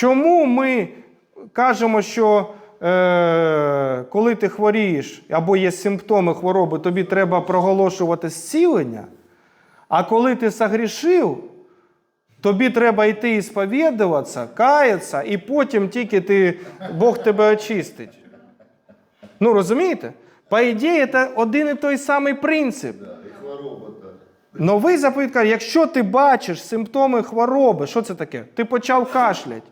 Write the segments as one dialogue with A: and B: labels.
A: Чому ми кажемо, що е, коли ти хворієш або є симптоми хвороби, тобі треба проголошувати зцілення, а коли ти согрішив, тобі треба йти і сповідуватися, каятися, і потім тільки ти, Бог тебе очистить. Ну, розумієте? По ідеї, це один і той самий принцип. Новий заповідь каже, якщо ти бачиш симптоми хвороби, що це таке? Ти почав кашлять,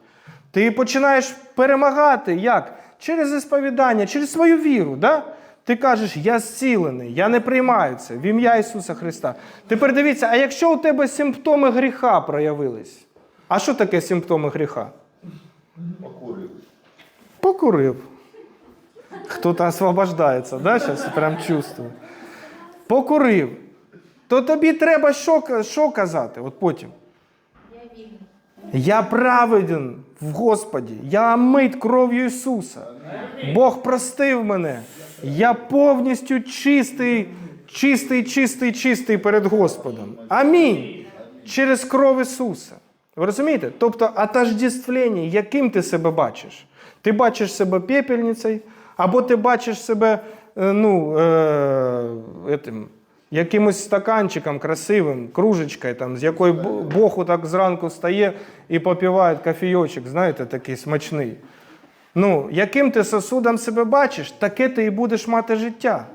A: ти починаєш перемагати як? Через сповідання, через свою віру. Да? Ти кажеш, я зцілений, я не приймаю це в ім'я Ісуса Христа. Тепер дивіться, а якщо у тебе симптоми гріха проявились, а що таке симптоми гріха?
B: Покурив.
A: Покурив. Хто-то освобождається, да? Зараз прям чувствую. Покурив. То тобі треба що, що казати? От потім. Я праведен в Господі. Я мит кров'ю Ісуса. Бог простив мене. Я повністю чистий, чистий, чистий, чистий перед Господом. Амінь. Через кров Ісуса. Ви розумієте? Тобто отождествлення, яким ти себе бачиш? Ти бачиш себе пепельницею, або ти бачиш себе е, ну, е, етим, якимось стаканчиком красивим, кружечкою, там, з якої Бог так зранку встає і попиває кофійочок, знаєте, такий смачний. Ну, яким ти сосудом себе бачиш, таке ти і будеш мати життя.